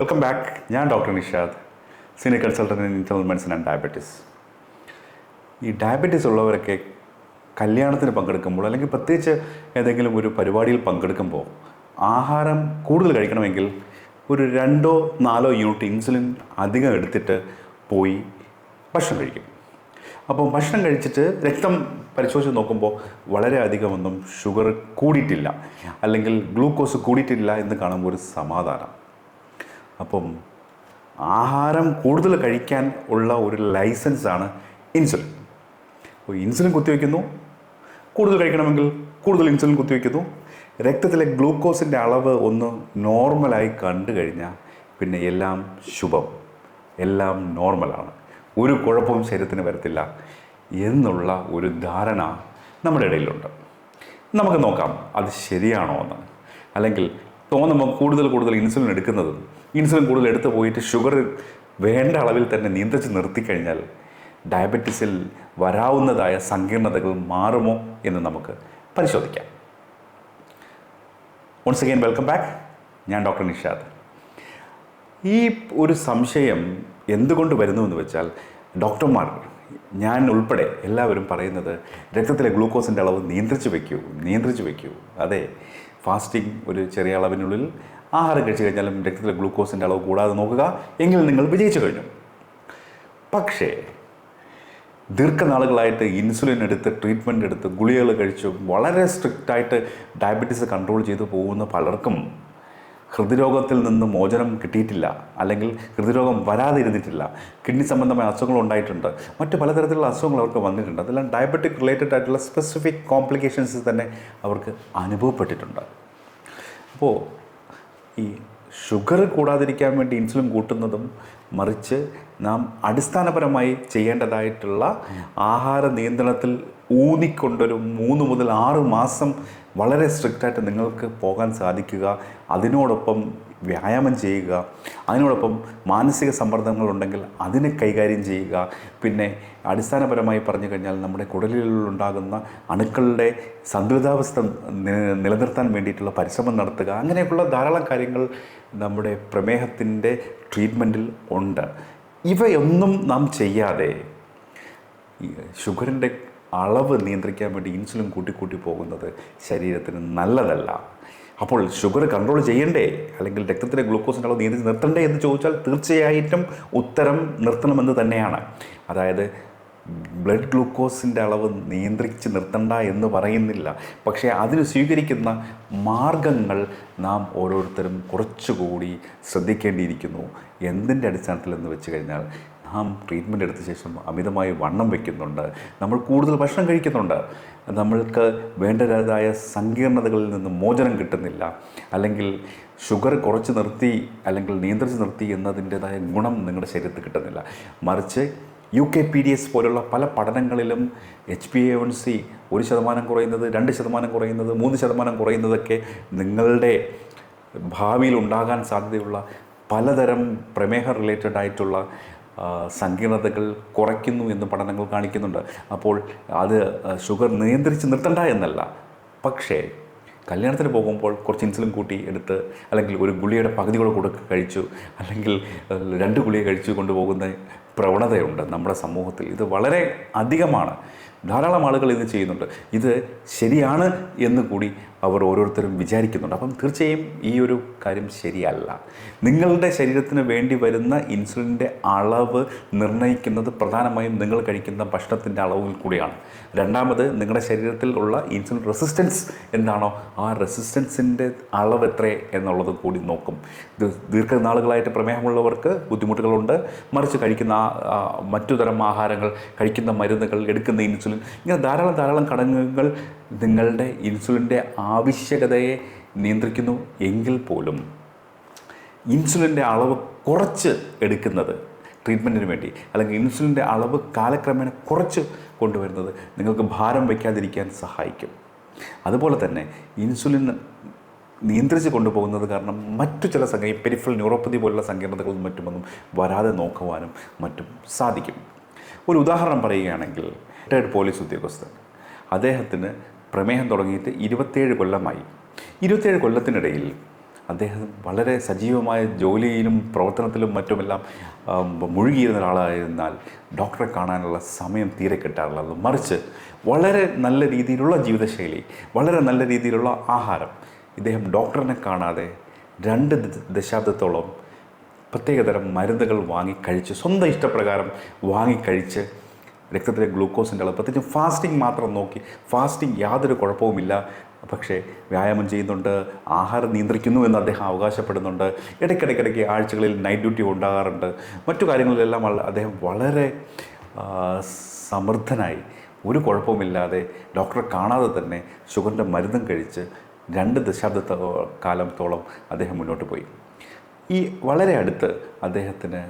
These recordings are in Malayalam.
വെൽക്കം ബാക്ക് ഞാൻ doctor Nishad senior consultant in internal medicine and diabetes ഈ ഡയബറ്റീസ് ഉള്ളവരൊക്കെ കല്യാണത്തിന് പങ്കെടുക്കുമ്പോൾ അല്ലെങ്കിൽ പ്രത്യേകിച്ച് ഏതെങ്കിലും ഒരു പരിപാടിയിൽ പങ്കെടുക്കുമ്പോൾ ആഹാരം കൂടുതൽ കഴിക്കണമെങ്കിൽ ഒരു രണ്ടോ നാലോ യൂണിറ്റ് ഇൻസുലിൻ അധികം എടുത്തിട്ട് പോയി ഭക്ഷണം കഴിക്കും. അപ്പോൾ ഭക്ഷണം കഴിച്ചിട്ട് രക്തം പരിശോധിച്ച് നോക്കുമ്പോൾ വളരെയധികമൊന്നും ഷുഗർ കൂടിയിട്ടില്ല അല്ലെങ്കിൽ ഗ്ലൂക്കോസ് കൂടിയിട്ടില്ല എന്ന് കാണുമ്പോൾ ഒരു സമാധാനം. അപ്പം ആഹാരം കൂടുതൽ കഴിക്കാൻ ഉള്ള ഒരു ലൈസൻസാണ് ഇൻസുലിൻ അപ്പോൾ ഇൻസുലിൻ കുത്തിവെക്കുന്നു. കൂടുതൽ കഴിക്കണമെങ്കിൽ കൂടുതൽ ഇൻസുലിൻ കുത്തിവെക്കുന്നു. രക്തത്തിലെ ഗ്ലൂക്കോസിന്റെ അളവ് ഒന്ന് നോർമലായി കണ്ടു കഴിഞ്ഞാൽ പിന്നെ എല്ലാം ശുഭം. എല്ലാം നോർമലാണ് ഒരു കുഴപ്പവും ശരീരത്തിന് വരത്തില്ല എന്നുള്ള ഒരു ധാരണ നമ്മുടെ ഇടയിലുണ്ട്. നമുക്ക് നോക്കാം അത് ശരിയാണോ എന്ന്. അല്ലെങ്കിൽ തോന്നുമ്പോൾ കൂടുതൽ കൂടുതൽ ഇൻസുലിൻ എടുക്കുന്നതും ഇൻസുലിൻ കൂടുതൽ എടുത്തു പോയിട്ട് ഷുഗർ വേണ്ട അളവിൽ തന്നെ നിയന്ത്രിച്ച് നിർത്തിക്കഴിഞ്ഞാൽ ഡയബറ്റീസിൽ വരാവുന്നതായ സങ്കീർണതകൾ മാറുമോ എന്ന് നമുക്ക് പരിശോധിക്കാം. വൺസ് അഗൈൻ വെൽക്കം ബാക്ക് ഞാൻ ഡോക്ടർ നിഷാദ്. ഈ ഒരു സംശയം എന്തുകൊണ്ട് വരുന്നു എന്ന് വെച്ചാൽ ഡോക്ടർമാർ ഞാൻ ഉൾപ്പെടെ എല്ലാവരും പറയുന്നത് രക്തത്തിലെ ഗ്ലൂക്കോസിന്റെ അളവ് നിയന്ത്രിച്ച് വയ്ക്കൂ നിയന്ത്രിച്ച് വയ്ക്കൂ അതെ ഫാസ്റ്റിംഗ് ഒരു ചെറിയ അളവിനുള്ളിൽ ആഹാരം കഴിച്ചു കഴിഞ്ഞാലും രക്തത്തിലെ ഗ്ലൂക്കോസിന്റെ അളവ് കൂടാതെ നോക്കുക. എങ്കിൽ നിങ്ങൾ വിജയിച്ചു കഴിഞ്ഞു. പക്ഷേ ദീർഘനാളുകളായിട്ട് ഇൻസുലിൻ എടുത്ത് ട്രീറ്റ്മെന്റ് എടുത്ത് ഗുളികകൾ കഴിച്ചു വളരെ സ്ട്രിക്റ്റായിട്ട് ഡയബറ്റീസ് കൺട്രോൾ ചെയ്തു പോകുന്ന പലർക്കും ഹൃദ്രോഗത്തിൽ നിന്ന് മോചനം കിട്ടിയിട്ടില്ല. അല്ലെങ്കിൽ ഹൃദ്രോഗം വരാതെ ഇരുന്നിട്ടില്ല കിഡ്നി സംബന്ധമായ അസുഖങ്ങൾ ഉണ്ടായിട്ടുണ്ട്. മറ്റ് പലതരത്തിലുള്ള അസുഖങ്ങൾ അവർക്ക് വന്നിട്ടുണ്ട്. അതെല്ലാം ഡയബറ്റിക് റിലേറ്റഡ് ആയിട്ടുള്ള സ്പെസിഫിക് കോംപ്ലിക്കേഷൻസ് തന്നെ അവർക്ക് അനുഭവപ്പെട്ടിട്ടുണ്ട്. അപ്പോൾ ഈ ഷുഗർ കൂടാതിരിക്കാൻ വേണ്ടി ഇൻസുലിൻ കൂട്ടുന്നതും മറിച്ച് നാം അടിസ്ഥാനപരമായി ചെയ്യേണ്ടതായിട്ടുള്ള ആഹാര നിയന്ത്രണത്തിൽ ഊന്നിക്കൊണ്ടൊരു മൂന്ന് മുതൽ ആറ് മാസം വളരെ സ്ട്രിക്റ്റായിട്ട് നിങ്ങൾക്ക് പോകാൻ സാധിക്കുക. അതിനോടൊപ്പം വ്യായാമം ചെയ്യുക. അതിനോടൊപ്പം മാനസിക സമ്മർദ്ദങ്ങളുണ്ടെങ്കിൽ അതിനെ കൈകാര്യം ചെയ്യുക. പിന്നെ അടിസ്ഥാനപരമായി പറഞ്ഞു കഴിഞ്ഞാൽ നമ്മുടെ കുടലിലുണ്ടാകുന്ന അണുക്കളുടെ സന്തുലിതാവസ്ഥ നിലനിർത്താൻ വേണ്ടിയിട്ടുള്ള പരിശ്രമം നടത്തുക. അങ്ങനെയൊക്കെയുള്ള ധാരാളം കാര്യങ്ങൾ നമ്മുടെ പ്രമേഹത്തിന്റെ ട്രീറ്റ്മെന്റിൽ ഉണ്ട്. ഇവയൊന്നും നാം ചെയ്യാതെ ഷുഗറിന്റെ അളവ് നിയന്ത്രിക്കാൻ വേണ്ടി ഇൻസുലിൻ കൂട്ടി കൂട്ടി പോകുന്നത് ശരീരത്തിന് നല്ലതല്ല. അപ്പോൾ ഷുഗർ കൺട്രോൾ ചെയ്യണ്ടേ? അല്ലെങ്കിൽ രക്തത്തിലെ ഗ്ലൂക്കോസിന്റെ അളവ് നിയന്ത്രിച്ച് നിർത്തണ്ടേ എന്ന് ചോദിച്ചാൽ തീർച്ചയായിട്ടും ഉത്തരം നിർത്തണമെന്ന് തന്നെയാണ്. അതായത് ബ്ലഡ് ഗ്ലൂക്കോസിന്റെ അളവ് നിയന്ത്രിച്ച് നിർത്തണ്ട എന്ന് പറയുന്നില്ല. പക്ഷേ അതിന് സ്വീകരിക്കുന്ന മാർഗങ്ങൾ നാം ഓരോരുത്തരും കുറച്ചുകൂടി ശ്രദ്ധിക്കേണ്ടിയിരിക്കുന്നു. എന്തിന്റെ അടിസ്ഥാനത്തിൽ എന്ന് വെച്ച് കഴിഞ്ഞാൽ നാം ട്രീറ്റ്മെന്റ് എടുത്ത ശേഷം അമിതമായി വണ്ണം വയ്ക്കുന്നുണ്ട് നമ്മൾ കൂടുതൽ ഭക്ഷണം കഴിക്കുന്നുണ്ട്. നമ്മൾക്ക് വേണ്ടതായ സങ്കീർണതകളിൽ നിന്ന് മോചനം കിട്ടുന്നില്ല. അല്ലെങ്കിൽ ഷുഗർ കുറച്ച് നിർത്തി അല്ലെങ്കിൽ നിയന്ത്രിച്ച് നിർത്തി എന്നതിന്റെതായ ഗുണം നിങ്ങളുടെ ശരീരത്തിൽ കിട്ടുന്നില്ല. മറിച്ച് U K P D S പോലുള്ള പല പഠനങ്ങളിലും H P A one C ഒരു ശതമാനം കുറയുന്നത് രണ്ട് ശതമാനം കുറയുന്നത് മൂന്ന് ശതമാനം കുറയുന്നതൊക്കെ നിങ്ങളുടെ ഭാവിയിൽ ഉണ്ടാകാൻ സാധ്യതയുള്ള പലതരം പ്രമേഹ റിലേറ്റഡ് ആയിട്ടുള്ള സങ്കീർണതകൾ കുറയ്ക്കുന്നു എന്ന് പഠനങ്ങൾ കാണിക്കുന്നുണ്ട്. അപ്പോൾ അത് ഷുഗർ നിയന്ത്രിച്ച് നിർത്തണ്ട എന്നല്ല. പക്ഷേ കല്യാണത്തിന് പോകുമ്പോൾ കുറച്ച് ഇൻസുലിൻ കൂട്ടി എടുത്ത് അല്ലെങ്കിൽ ഒരു ഗുളിയുടെ പകുതി കൂടെ കൊടുക്ക കഴിച്ചു. അല്ലെങ്കിൽ രണ്ട് ഗുളിക കഴിച്ചു കൊണ്ടുപോകുന്ന പ്രവണതയുണ്ട് നമ്മുടെ സമൂഹത്തിൽ. ഇത് വളരെ അധികമാണ്. ധാരാളം ആളുകൾ ഇത് ചെയ്യുന്നുണ്ട്. ഇത് ശരിയാണ് എന്ന് കൂടി അവർ ഓരോരുത്തരും വിചാരിക്കുന്നുണ്ട്. അപ്പം തീർച്ചയായും ഈ ഒരു കാര്യം ശരിയല്ല. നിങ്ങളുടെ ശരീരത്തിന് വേണ്ടി വരുന്ന ഇൻസുലിന്റെ അളവ് നിർണയിക്കുന്നത് പ്രധാനമായും നിങ്ങൾ കഴിക്കുന്ന ഭക്ഷണത്തിന്റെ അളവിൽ കൂടിയാണ്. രണ്ടാമത് നിങ്ങളുടെ ശരീരത്തിൽ ഉള്ള ഇൻസുലിൻ റെസിസ്റ്റൻസ് എന്താണോ ആ റെസിസ്റ്റൻസിന്റെ അളവ് എത്ര എന്നുള്ളത് കൂടി നോക്കും. ദീർഘനാളുകളായിട്ട് പ്രമേഹമുള്ളവർക്ക് ബുദ്ധിമുട്ടുകളുണ്ട്. മറിച്ച് കഴിക്കുന്ന മറ്റു തരം ആഹാരങ്ങൾ കഴിക്കുന്ന മരുന്നുകൾ എടുക്കുന്ന ഇൻസുലിൻ ഇങ്ങനെ ധാരാളം ധാരാളം ഘടകങ്ങൾ നിങ്ങളുടെ ഇൻസുലിന്റെ ആവശ്യകതയെ നിയന്ത്രിക്കുന്നു എങ്കിൽ പോലും ഇൻസുലിന്റെ അളവ് കുറച്ച് എടുക്കുന്നത് ട്രീറ്റ്മെന്റിന് വേണ്ടി അല്ലെങ്കിൽ ഇൻസുലിന്റെ അളവ് കാലക്രമേണ കുറച്ച് കൊണ്ടുവരുന്നത് നിങ്ങൾക്ക് ഭാരം വയ്ക്കാതിരിക്കാൻ സഹായിക്കും. അതുപോലെ തന്നെ ഇൻസുലിൻ നിയന്ത്രിച്ച് കൊണ്ടുപോകുന്നത് കാരണം മറ്റു ചില സംഗതി പെരിഫൽ ന്യൂറോപ്പതി പോലുള്ള സങ്കീർണതകളും മറ്റുമൊന്നും വരാതെ നോക്കുവാനും മറ്റും സാധിക്കും. ഒരു ഉദാഹരണം പറയുകയാണെങ്കിൽ റിട്ടയർഡ് പോലീസ് ഉദ്യോഗസ്ഥൻ. അദ്ദേഹത്തിന് പ്രമേഹം തുടങ്ങിയിട്ട് ഇരുപത്തേഴ് കൊല്ലമായി. ഇരുപത്തേഴ് കൊല്ലത്തിനിടയിൽ അദ്ദേഹം വളരെ സജീവമായ ജോലിയിലും പ്രവർത്തനത്തിലും മറ്റുമെല്ലാം മുഴുകിയിരുന്ന ഒരാളായിരുന്നാൽ ഡോക്ടറെ കാണാനുള്ള സമയം തീരെ കിട്ടാറുള്ളത് മറിച്ച് വളരെ നല്ല രീതിയിലുള്ള ജീവിതശൈലി വളരെ നല്ല രീതിയിലുള്ള ആഹാരം. ഇദ്ദേഹം ഡോക്ടറിനെ കാണാതെ രണ്ട് ദശാബ്ദത്തോളം പ്രത്യേകതരം മരുന്നുകൾ വാങ്ങി കഴിച്ച് സ്വന്തം ഇഷ്ടപ്രകാരം വാങ്ങിക്കഴിച്ച് രക്തത്തിലെ ഗ്ലൂക്കോസിന്റെ അളവ് പ്രത്യേകിച്ച് ഫാസ്റ്റിംഗ് മാത്രം നോക്കി. ഫാസ്റ്റിംഗ് യാതൊരു കുഴപ്പവുമില്ല. പക്ഷേ വ്യായാമം ചെയ്യുന്നുണ്ട്. ആഹാരം നിയന്ത്രിക്കുന്നു എന്ന് അദ്ദേഹം അവകാശപ്പെടുന്നുണ്ട്. ഇടയ്ക്കിടയ്ക്കിടയ്ക്ക് ആഴ്ചകളിൽ നൈറ്റ് ഡ്യൂട്ടി ഉണ്ടാകാറുണ്ട്. മറ്റു കാര്യങ്ങളിലെല്ലാം അദ്ദേഹം വളരെ സമൃദ്ധനായി. ഒരു കുഴപ്പമില്ലാതെ ഡോക്ടറെ കാണാതെ തന്നെ ഷുഗറിന്റെ മരുന്നും കഴിച്ച് രണ്ട് ദശാബ്ദ കാലത്തോളം അദ്ദേഹം മുന്നോട്ട് പോയി. ഈ വളരെ അടുത്ത് അദ്ദേഹത്തിന്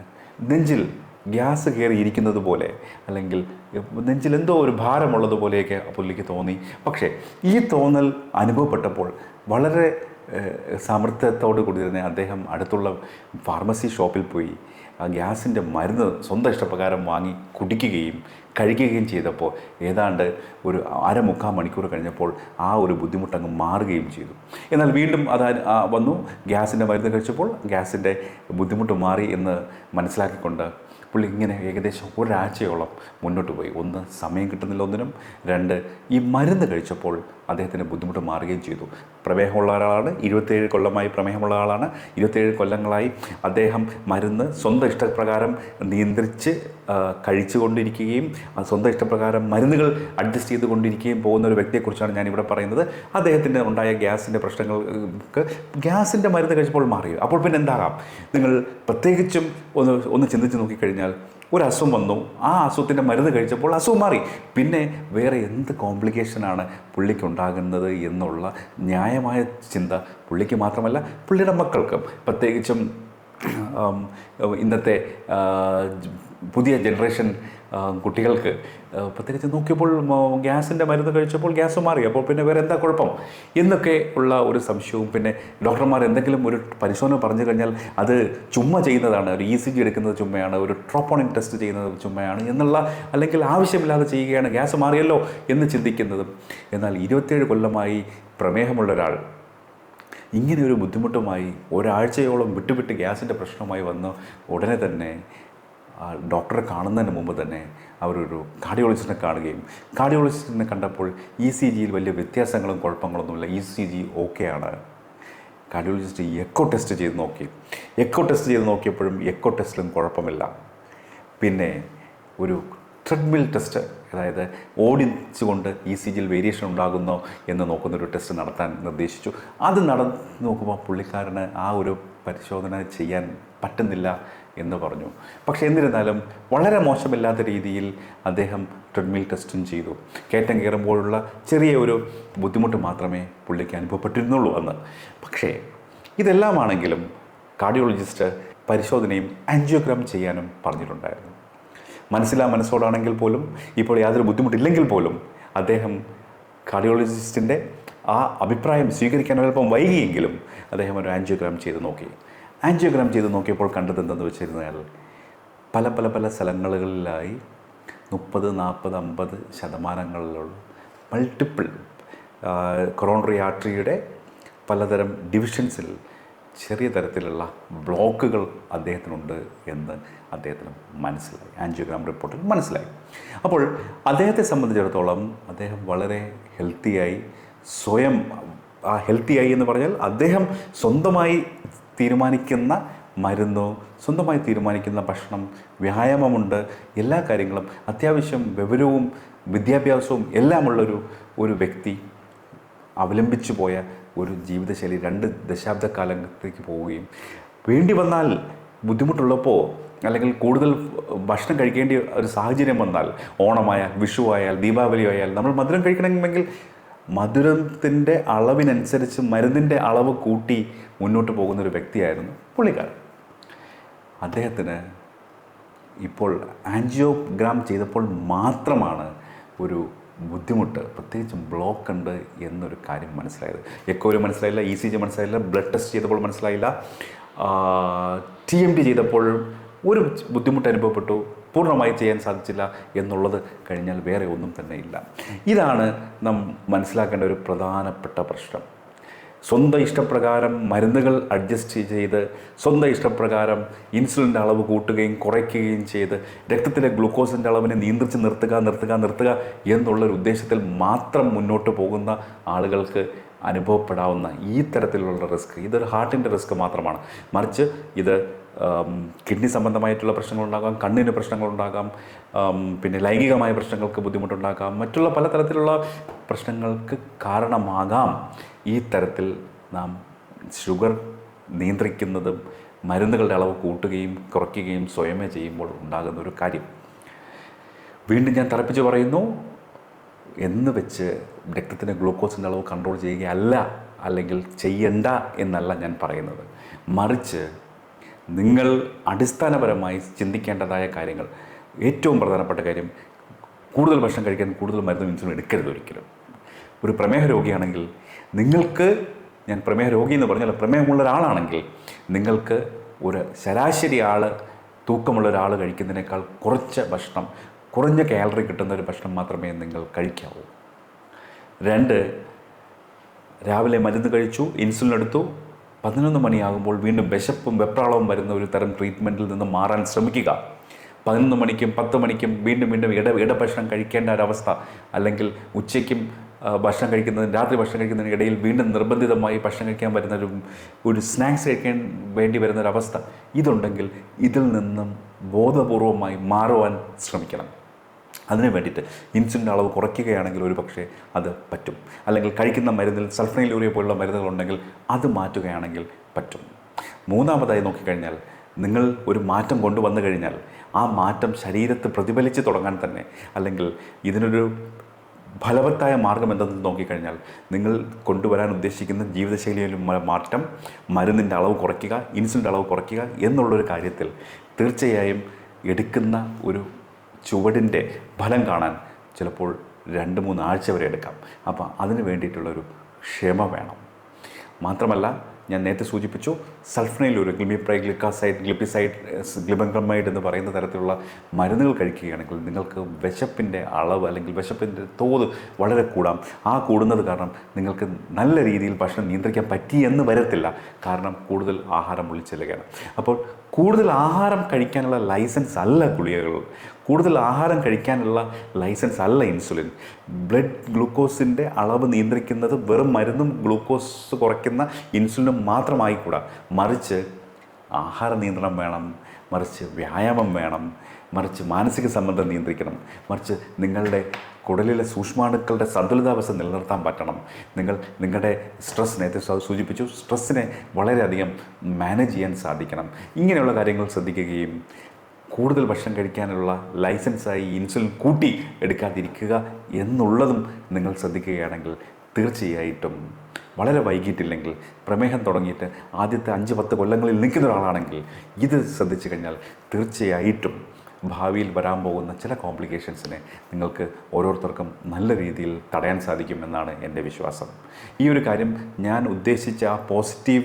നെഞ്ചിൽ ഗ്യാസ് കയറിയിരിക്കുന്നത് പോലെ അല്ലെങ്കിൽ നെഞ്ചിൽ എന്തോ ഒരു ഭാരമുള്ളതുപോലെയൊക്കെ പുള്ളിക്ക് തോന്നി. പക്ഷേ ഈ തോന്നൽ അനുഭവപ്പെട്ടപ്പോൾ വളരെ സമൃദ്ധത്തോട് കൂടി തന്നെ അദ്ദേഹം അടുത്തുള്ള ഫാർമസി ഷോപ്പിൽ പോയി ആ ഗ്യാസിന്റെ മരുന്ന് സ്വന്തം ഇഷ്ടപ്രകാരം വാങ്ങി കുടിക്കുകയും കഴിക്കുകയും ചെയ്തപ്പോൾ ഏതാണ്ട് ഒരു അരമുക്കാൽ മണിക്കൂർ കഴിഞ്ഞപ്പോൾ ആ ഒരു ബുദ്ധിമുട്ടങ്ങ് മാറുകയും ചെയ്തു. എന്നാൽ വീണ്ടും അത് വന്നു. ഗ്യാസിന്റെ മരുന്ന് കഴിച്ചപ്പോൾ ഗ്യാസിന്റെ ബുദ്ധിമുട്ട് മാറി എന്ന് മനസ്സിലാക്കിക്കൊണ്ട് പുള്ളി ഇങ്ങനെ ഏകദേശം ഒരാഴ്ചയോളം മുന്നോട്ട് പോയി. ഒന്ന് സമയം കിട്ടുന്നില്ല ഒന്നിനും രണ്ട് ഈ മരുന്ന് കഴിച്ചപ്പോൾ അദ്ദേഹത്തിന് ബുദ്ധിമുട്ട് മാറുകയും ചെയ്തു. പ്രമേഹമുള്ള ഒരാളാണ്. ഇരുപത്തേഴ് കൊല്ലമായി പ്രമേഹമുള്ള ആളാണ്. ഇരുപത്തേഴ് കൊല്ലങ്ങളായി അദ്ദേഹം മരുന്ന് സ്വന്തം ഇഷ്ടപ്രകാരം നിയന്ത്രിച്ച് കഴിച്ചുകൊണ്ടിരിക്കുകയും സ്വന്തം ഇഷ്ടപ്രകാരം മരുന്നുകൾ അഡ്ജസ്റ്റ് ചെയ്തുകൊണ്ടിരിക്കുകയും പോകുന്ന ഒരു വ്യക്തിയെക്കുറിച്ചാണ് ഞാനിവിടെ പറയുന്നത്. അദ്ദേഹത്തിന്റെ ഉണ്ടായ ഗ്യാസിന്റെ പ്രശ്നങ്ങൾക്ക് ഗ്യാസിന്റെ മരുന്ന് കഴിച്ചപ്പോൾ മാറി അപ്പോൾ പിന്നെ എന്താകാം നിങ്ങൾ പ്രത്യേകിച്ചും ഒന്ന് ഒന്ന് ചിന്തിച്ച് നോക്കിക്കഴിഞ്ഞാൽ ഒരു അസുഖം വന്നു. ആ അസുഖത്തിന്റെ മരുന്ന് കഴിച്ചപ്പോൾ അസുഖം മാറി. പിന്നെ വേറെ എന്ത് കോംപ്ലിക്കേഷനാണ് പുള്ളിക്ക് ഉണ്ടാകുന്നത് എന്നുള്ള ന്യായമായ ചിന്ത പുള്ളിക്ക് മാത്രമല്ല പുള്ളിയുടെ മക്കൾക്കും. പ്രത്യേകിച്ചും ഇന്നത്തെ പുതിയ ജനറേഷൻ കുട്ടികൾക്ക് പ്രത്യേകിച്ച് നോക്കിയപ്പോൾ ഗ്യാസിന്റെ മരുന്ന് കഴിച്ചപ്പോൾ ഗ്യാസ് മാറി. അപ്പോൾ പിന്നെ വേറെ എന്താ കുഴപ്പം? എന്നൊക്കെ ഉള്ള ഒരു സംശയവും പിന്നെ ഡോക്ടർമാർ എന്തെങ്കിലും ഒരു പരിശോധന പറഞ്ഞു കഴിഞ്ഞാൽ അത് ചുമ്മാ ചെയ്യുന്നതാണ്. ഒരു ഇ സി ജി എടുക്കുന്നത് ചുമ്മയാണ് ഒരു ട്രോപ്പോണിൻ ടെസ്റ്റ് ചെയ്യുന്നത് ചുമ്മയാണ് എന്നുള്ള അല്ലെങ്കിൽ ആവശ്യമില്ലാതെ ചെയ്യുകയാണ് ഗ്യാസ് മാറിയല്ലോ എന്ന് ചിന്തിക്കുന്നതും. എന്നാൽ ഇരുപത്തേഴ് കൊല്ലമായി പ്രമേഹമുള്ള ഒരാൾ ഇങ്ങനെ ഒരു ബുദ്ധിമുട്ടുമായി ഒരാഴ്ചയോളം വിട്ടുവിട്ട് ഗ്യാസിന്റെ പ്രശ്നമായി വന്ന് ഉടനെ തന്നെ ആ ഡോക്ടറെ കാണുന്നതിന് മുമ്പ് തന്നെ അവരൊരു കാർഡിയോളജിസ്റ്റിനെ കാണുകയും കാർഡിയോളജിസ്റ്റിനെ കണ്ടപ്പോൾ ഇ സി ജിയിൽ വലിയ വ്യത്യാസങ്ങളും കുഴപ്പങ്ങളൊന്നുമില്ല. ഇ സി ജി ഓക്കെയാണ് കാർഡിയോളജിസ്റ്റ് എക്കോ ടെസ്റ്റ് ചെയ്ത് നോക്കി. എക്കോ ടെസ്റ്റ് ചെയ്ത് നോക്കിയപ്പോഴും എക്കോ ടെസ്റ്റിലും കുഴപ്പമില്ല. പിന്നെ ഒരു ട്രെഡ്മിൽ ടെസ്റ്റ് അതായത് ഓടിച്ചുകൊണ്ട് ഇ സി ജിയിൽ വേരിയേഷൻ ഉണ്ടാകുന്നോ എന്ന് നോക്കുന്നൊരു ടെസ്റ്റ് നടത്താൻ നിർദ്ദേശിച്ചു. അത് നടന്ന് നോക്കുമ്പോൾ പുള്ളിക്കാരന് ആ ഒരു പരിശോധന ചെയ്യാൻ പറ്റുന്നില്ല എന്ന് പറഞ്ഞു. പക്ഷേ എന്നിരുന്നാലും വളരെ മോശമില്ലാത്ത രീതിയിൽ അദ്ദേഹം ട്രെഡ്മിൽ ടെസ്റ്റും ചെയ്തു. കയറ്റം കയറുമ്പോഴുള്ള ചെറിയ ഒരു ബുദ്ധിമുട്ട് മാത്രമേ പുള്ളിക്ക് അനുഭവപ്പെട്ടിരുന്നുള്ളൂ അന്ന്. പക്ഷേ ഇതെല്ലാമാണെങ്കിലും കാർഡിയോളജിസ്റ്റ് പരിശോധനയും ആൻജിയോഗ്രാം ചെയ്യാനും പറഞ്ഞിട്ടുണ്ടായിരുന്നു. മനസ്സിലാ മനസ്സോടാണെങ്കിൽ പോലും ഇപ്പോൾ യാതൊരു ബുദ്ധിമുട്ടില്ലെങ്കിൽ പോലും അദ്ദേഹം കാർഡിയോളജിസ്റ്റിന്റെ ആ അഭിപ്രായം സ്വീകരിക്കാൻ അല്പം വൈകിയെങ്കിലും അദ്ദേഹം ഒരു ആൻജിയോഗ്രാം ചെയ്ത് നോക്കി. ആൻജിയോഗ്രാം ചെയ്ത് നോക്കിയപ്പോൾ കണ്ടത് എന്തെന്ന് വെച്ചിരുന്നാൽ പല പല പല സ്ഥലങ്ങളിലായി മുപ്പത് നാൽപ്പത് അമ്പത് ശതമാനങ്ങളിലുള്ള മൾട്ടിപ്പിൾ കൊറോണറി ആർട്ടറിയുടെ പലതരം ഡിവിഷൻസിൽ ചെറിയ തരത്തിലുള്ള ബ്ലോക്കുകൾ അദ്ദേഹത്തിനുണ്ട് എന്ന് അദ്ദേഹത്തിന് മനസ്സിലായി. ആൻജിയോഗ്രാം റിപ്പോർട്ടിൽ മനസ്സിലായി. അപ്പോൾ അദ്ദേഹത്തെ സംബന്ധിച്ചിടത്തോളം അദ്ദേഹം വളരെ ഹെൽത്തിയായി സ്വയം ആ ഹെൽത്തിയായി എന്ന് പറഞ്ഞാൽ അദ്ദേഹം സ്വന്തമായി തീരുമാനിക്കുന്ന മരുന്നോ സ്വന്തമായി തീരുമാനിക്കുന്ന ഭക്ഷണം വ്യായാമമുണ്ട് എല്ലാ കാര്യങ്ങളും അത്യാവശ്യം വിവരവും വിദ്യാഭ്യാസവും എല്ലാമുള്ളൊരു ഒരു വ്യക്തി അവലംബിച്ചു പോയ ഒരു ജീവിതശൈലി രണ്ട് ദശാബ്ദ കാലത്തേക്ക് പോവുകയും വേണ്ടി വന്നാൽ ബുദ്ധിമുട്ടുള്ളപ്പോൾ അല്ലെങ്കിൽ കൂടുതൽ ഭക്ഷണം കഴിക്കേണ്ട ഒരു സാഹചര്യം വന്നാൽ ഓണമായാൽ വിഷു ആയാൽ ദീപാവലി ആയാൽ നമ്മൾ മധുരം കഴിക്കണമെങ്കിൽ മധുരത്തിന്റെ അളവിനനുസരിച്ച് മരുന്നിന്റെ അളവ് കൂട്ടി മുന്നോട്ട് പോകുന്ന ഒരു വ്യക്തിയായിരുന്നു പുള്ളിക്കാരൻ. അദ്ദേഹത്തിന് ഇപ്പോൾ ആൻജിയോഗ്രാം ചെയ്തപ്പോൾ മാത്രമാണ് ഒരു ബുദ്ധിമുട്ട് പ്രത്യേകിച്ചും ബ്ലോക്ക് ഉണ്ട് എന്നൊരു കാര്യം മനസ്സിലായത്. എക്കോയിൽ മനസ്സിലായില്ല ഇ സി ജി മനസ്സിലായില്ല ബ്ലഡ് ടെസ്റ്റ് ചെയ്തപ്പോൾ മനസ്സിലായില്ല ടി എം ടി ചെയ്തപ്പോൾ ഒരു ബുദ്ധിമുട്ട് അനുഭവപ്പെട്ടു പൂർണമായി ചെയ്യാൻ സാധിച്ചില്ല എന്നുള്ളത് കഴിഞ്ഞാൽ വേറെ ഒന്നും തന്നെ ഇല്ല. ഇതാണ് നാം മനസ്സിലാക്കേണ്ട ഒരു പ്രധാനപ്പെട്ട പ്രശ്നം. സ്വന്തം ഇഷ്ടപ്രകാരം മരുന്നുകൾ അഡ്ജസ്റ്റ് ചെയ്ത് സ്വന്തം ഇഷ്ടപ്രകാരം ഇൻസുലിന്റെ അളവ് കൂട്ടുകയും കുറയ്ക്കുകയും ചെയ്ത് രക്തത്തിലെ ഗ്ലൂക്കോസിന്റെ അളവിനെ നിയന്ത്രിച്ച് നിർത്തുക നിർത്തുക നിർത്തുക എന്നുള്ളൊരു ഉദ്ദേശത്തിൽ മാത്രം മുന്നോട്ട് പോകുന്ന ആളുകൾക്ക് അനുഭവപ്പെടാവുന്ന ഈ തരത്തിലുള്ള റിസ്ക് ഇതൊരു ഹാർട്ടിന്റെ റിസ്ക് മാത്രമാണ്. മറിച്ച് ഇത് കിഡ്നി സംബന്ധമായിട്ടുള്ള പ്രശ്നങ്ങളുണ്ടാകാം കണ്ണിന് പ്രശ്നങ്ങളുണ്ടാകാം പിന്നെ ലൈംഗികമായ പ്രശ്നങ്ങൾക്ക് ബുദ്ധിമുട്ടുണ്ടാകാം മറ്റുള്ള പലതരത്തിലുള്ള പ്രശ്നങ്ങൾക്ക് കാരണമാകാം. ഈ തരത്തിൽ നാം ഷുഗർ നിയന്ത്രിക്കുന്നതും മരുന്നുകളുടെ അളവ് കൂട്ടുകയും കുറയ്ക്കുകയും സ്വയമേ ചെയ്യുമ്പോൾ ഉണ്ടാകുന്ന ഒരു കാര്യം. വീണ്ടും ഞാൻ തറപ്പിച്ച് പറയുന്നു എന്ന് വെച്ച് രക്തത്തിന്റെ ഗ്ലൂക്കോസിന്റെ അളവ് കൺട്രോൾ ചെയ്യുകയല്ല അല്ലെങ്കിൽ ചെയ്യണ്ട എന്നല്ല ഞാൻ പറയുന്നത്. മറിച്ച് നിങ്ങൾ അടിസ്ഥാനപരമായി ചിന്തിക്കേണ്ടതായ കാര്യങ്ങൾ. ഏറ്റവും പ്രധാനപ്പെട്ട കാര്യം കൂടുതൽ ഭക്ഷണം കഴിക്കാൻ കൂടുതൽ മരുന്നും ഇൻസുലിൻ എടുക്കരുത് ഒരിക്കലും. ഒരു പ്രമേഹ രോഗിയാണെങ്കിൽ നിങ്ങൾക്ക് ഞാൻ പ്രമേഹ രോഗി എന്ന് പറഞ്ഞാൽ പ്രമേഹമുള്ള ഒരാളാണെങ്കിൽ നിങ്ങൾക്ക് ഒരു ശരാശരി ആൾ തൂക്കമുള്ള ഒരാൾ കഴിക്കുന്നതിനേക്കാൾ കുറച്ച് ഭക്ഷണം കുറഞ്ഞ കാലറി കിട്ടുന്ന ഒരു ഭക്ഷണം മാത്രമേ നിങ്ങൾ കഴിക്കാവൂ. രണ്ട് രാവിലെ മരുന്ന് കഴിച്ചു ഇൻസുലിൻ എടുത്തു പതിനൊന്ന് മണിയാകുമ്പോൾ വീണ്ടും വിശപ്പും വെപ്രാളവും വരുന്ന ഒരു തരം ട്രീറ്റ്മെന്റിൽ നിന്ന് മാറാൻ ശ്രമിക്കുക. പതിനൊന്ന് മണിക്കും പത്ത് മണിക്കും വീണ്ടും വീണ്ടും ഇട ഇടഭക്ഷണം കഴിക്കേണ്ട ഒരവസ്ഥ. അല്ലെങ്കിൽ ഉച്ചയ്ക്കും ഭക്ഷണം കഴിക്കുന്നതിന് രാത്രി ഭക്ഷണം കഴിക്കുന്നതിന് ഇടയിൽ വീണ്ടും നിർബന്ധിതമായി ഭക്ഷണം കഴിക്കാൻ വരുന്ന ഒരു ഒരു സ്നാക്സ് കഴിക്കാൻ വേണ്ടി വരുന്ന ഒരു അവസ്ഥ ഇതുണ്ടെങ്കിൽ ഇതിൽ നിന്നും ബോധപൂർവമായി മാറുവാൻ ശ്രമിക്കണം. അതിന് വേണ്ടിയിട്ട് ഇൻസുലിന്റെ അളവ് കുറയ്ക്കുകയാണെങ്കിൽ ഒരു പക്ഷേ അത് പറ്റും. അല്ലെങ്കിൽ കഴിക്കുന്ന മരുന്നിൽ സൾഫനൈലൂറിയ പോലുള്ള മരുന്നുകളുണ്ടെങ്കിൽ അത് മാറ്റുകയാണെങ്കിൽ പറ്റും. മൂന്നാമതായി നോക്കിക്കഴിഞ്ഞാൽ നിങ്ങൾ ഒരു മാറ്റം കൊണ്ടുവന്നു കഴിഞ്ഞാൽ ആ മാറ്റം ശരീരത്ത് പ്രതിഫലിച്ച് തുടങ്ങാൻ തന്നെ അല്ലെങ്കിൽ ഇതിനൊരു ഫലവത്തായ മാർഗം എന്തെന്ന് നോക്കിക്കഴിഞ്ഞാൽ നിങ്ങൾ കൊണ്ടുവരാൻ ഉദ്ദേശിക്കുന്ന ജീവിതശൈലിയിലും മാറ്റം മരുന്നിന്റെ അളവ് കുറയ്ക്കുക ഇൻസുലിന്റെ അളവ് കുറയ്ക്കുക എന്നുള്ളൊരു കാര്യത്തിൽ തീർച്ചയായും എടുക്കുന്ന ഒരു ചുവടിന്റെ ഫലം കാണാൻ ചിലപ്പോൾ രണ്ട് മൂന്ന് ആഴ്ച വരെ എടുക്കാം. അപ്പോൾ അതിന് വേണ്ടിയിട്ടുള്ളൊരു ക്ഷമ വേണം. മാത്രമല്ല ഞാൻ നേരത്തെ സൂചിപ്പിച്ചു സൾഫനയിൽ ഒരു ഗ്ലിമിപ്രൈ ഗ്ലിക്കാസൈഡ് ഗ്ലിപ്പിസൈഡ് ഗ്ലിബൻക്രമൈഡ് എന്ന് പറയുന്ന തരത്തിലുള്ള മരുന്നുകൾ കഴിക്കുകയാണെങ്കിൽ നിങ്ങൾക്ക് വിശപ്പിന്റെ അളവ് അല്ലെങ്കിൽ വിശപ്പിന്റെ തോത് വളരെ കൂടാം. ആ കൂടുന്നത് കാരണം നിങ്ങൾക്ക് നല്ല രീതിയിൽ ഭക്ഷണം നിയന്ത്രിക്കാൻ പറ്റിയെന്ന് വരത്തില്ല. കാരണം കൂടുതൽ ആഹാരം ഉള്ളിച്ചെല്ലുകയാണ് അപ്പോൾ കൂടുതൽ ആഹാരം കഴിക്കാനുള്ള ലൈസൻസ് അല്ല ഗുളികകൾ. കൂടുതൽ ആഹാരം കഴിക്കാനുള്ള ലൈസൻസ് അല്ല ഇൻസുലിൻ. ബ്ലഡ് ഗ്ലൂക്കോസിന്റെ അളവ് നിയന്ത്രിക്കുന്നത് വെറും മരുന്നും ഗ്ലൂക്കോസ് കുറയ്ക്കുന്ന ഇൻസുലിനും മാത്രമായിക്കൂടാ. മറിച്ച് ആഹാര നിയന്ത്രണം വേണം മറിച്ച് വ്യായാമം വേണം മറിച്ച് മാനസിക സമ്മർദ്ദം നിയന്ത്രിക്കണം. മറിച്ച് നിങ്ങളുടെ കുടലിലെ സൂക്ഷ്മാണുക്കളുടെ സന്തുലിതാവസ്ഥ നിലനിർത്താൻ പറ്റണം. നിങ്ങൾ നിങ്ങളുടെ സ്ട്രെസ് നേരത്തെ സൂചിപ്പിച്ചു. സ്ട്രെസ്സിനെ വളരെയധികം മാനേജ് ചെയ്യാൻ സാധിക്കണം. ഇങ്ങനെയുള്ള കാര്യങ്ങൾ ശ്രദ്ധിക്കുകയും കൂടുതൽ ഭക്ഷണം കഴിക്കാനുള്ള ലൈസൻസായി ഇൻസുലിൻ കൂട്ടി എടുക്കാതിരിക്കുക എന്നുള്ളതും നിങ്ങൾ ശ്രദ്ധിക്കുകയാണെങ്കിൽ തീർച്ചയായിട്ടും വളരെ വൈകിട്ടില്ലെങ്കിൽ പ്രമേഹം തുടങ്ങിയിട്ട് ആദ്യത്തെ അഞ്ച് പത്ത് കൊല്ലങ്ങളിൽ നിൽക്കുന്ന ഒരാളാണെങ്കിൽ ഇത് ശ്രദ്ധിച്ചു കഴിഞ്ഞാൽ തീർച്ചയായിട്ടും ഭാവിയിൽ വരാൻ പോകുന്ന ചില കോംപ്ലിക്കേഷൻസിനെ നിങ്ങൾക്ക് ഓരോരുത്തർക്കും നല്ല രീതിയിൽ തടയാൻ സാധിക്കുമെന്നാണ് എന്റെ വിശ്വാസം. ഈ ഒരു കാര്യം ഞാൻ ഉദ്ദേശിച്ച പോസിറ്റീവ്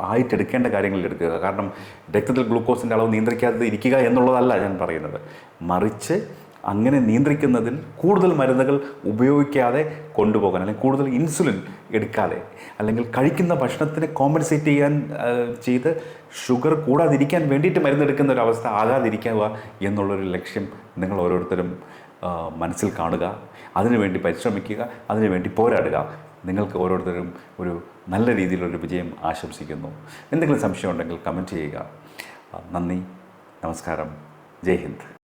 ആയിട്ട് എടുക്കേണ്ട കാര്യങ്ങളിൽ എടുക്കുക. കാരണം രക്തത്തിൽ ഗ്ലൂക്കോസിന്റെ അളവ് നിയന്ത്രിക്കാതെ ഇരിക്കുക എന്നുള്ളതല്ല ഞാൻ പറയുന്നത്. മറിച്ച് അങ്ങനെ നിയന്ത്രിക്കുന്നതിൽ കൂടുതൽ മരുന്നുകൾ ഉപയോഗിക്കാതെ കൊണ്ടുപോകാൻ അല്ലെങ്കിൽ കൂടുതൽ ഇൻസുലിൻ എടുക്കാതെ അല്ലെങ്കിൽ കഴിക്കുന്ന ഭക്ഷണത്തിനെ കോമ്പൻസേറ്റ് ചെയ്യാൻ ചെയ്ത് ഷുഗർ കൂടാതിരിക്കാൻ വേണ്ടിയിട്ട് മരുന്നെടുക്കുന്ന ഒരു അവസ്ഥ ആകാതിരിക്കുക എന്നുള്ളൊരു ലക്ഷ്യം നിങ്ങൾ ഓരോരുത്തരും മനസ്സിൽ കാണുക. അതിനുവേണ്ടി പരിശ്രമിക്കുക. അതിനുവേണ്ടി പോരാടുക. നിങ്ങൾക്ക് ഓരോരുത്തരും ഒരു നല്ല രീതിയിലൊരു വിജയം ആശംസിക്കുന്നു. എന്തെങ്കിലും സംശയം ഉണ്ടെങ്കിൽ കമന്റ് ചെയ്യുക. നന്ദി. നമസ്കാരം. ജയ് ഹിന്ദ്.